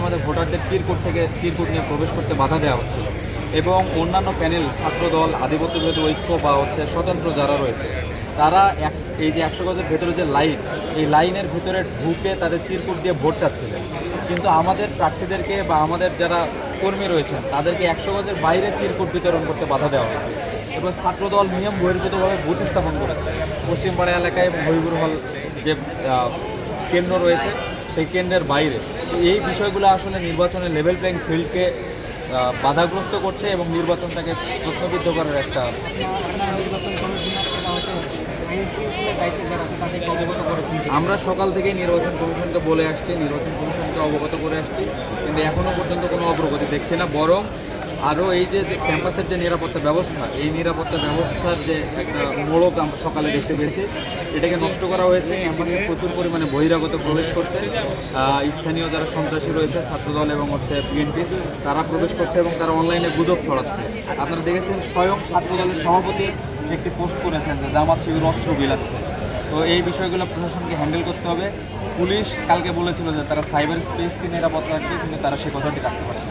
আমাদের ভোটারদের চিরকুট থেকে চিরকুট নিয়ে প্রবেশ করতে বাধা দেওয়া হচ্ছিল এবং অন্যান্য প্যানেল, ছাত্রদল আধিপত্য বিরোধী ঐক্য বা হচ্ছে স্বতন্ত্র যারা রয়েছে, তারা এক এই যে একশো গজের ভেতরে যে লাইন, এই লাইনের ভেতরে ঢুকে তাদের চিরকুট দিয়ে ভোট চাচ্ছিলেন। কিন্তু আমাদের প্রার্থীদেরকে বা আমাদের যারা কর্মী রয়েছেন, তাদেরকে একশো গজের বাইরে চিরকুট বিতরণ করতে বাধা দেওয়া হয়েছে এবং ছাত্রদল নিয়ম বহির্ভূতভাবে বুথ স্থাপন করেছে। পশ্চিমপাড়া এলাকায় হবিবুর হল যে কেন্দ্র রয়েছে সেই কেন্দ্রের বাইরে। এই বিষয়গুলো আসলে নির্বাচনের লেভেল প্লেইং ফিল্ডকে বাধাগ্রস্ত করছে এবং নির্বাচনটাকে প্রশ্নবিদ্ধ করার একটা আমরা সকাল থেকেই নির্বাচন কমিশনকে বলে আসছি, নির্বাচন কমিশনকে অবগত করে আসছি, কিন্তু এখনও পর্যন্ত কোনো অগ্রগতি দেখছি না, বরং আরও এই যে ক্যাম্পাসের যে নিরাপত্তা ব্যবস্থা, এই নিরাপত্তা ব্যবস্থার যে একটা মোড়ক আমরা সকালে দেখতে পেয়েছি, এটাকে নষ্ট করা হয়েছে। ক্যাম্পাসে প্রচুর পরিমাণে বহিরাগত প্রবেশ করছে। স্থানীয় যারা সন্ত্রাসী রয়েছে, ছাত্রদল এবং হচ্ছে বিএনপি, তারা প্রবেশ করছে এবং তারা অনলাইনে গুজব ছড়াচ্ছে। আপনারা দেখেছেন, স্বয়ং ছাত্রদলের সভাপতি একটি পোস্ট করেছেন যে জামাত শিবির অস্ত্র বিলাচ্ছে। তো এই বিষয়গুলো প্রশাসনকে হ্যান্ডেল করতে হবে। পুলিশ কালকে বলেছিল যে তারা সাইবার স্পেসকে নিরাপদ রাখবে, কিন্তু তারা সে কথাটি রাখতে পারছে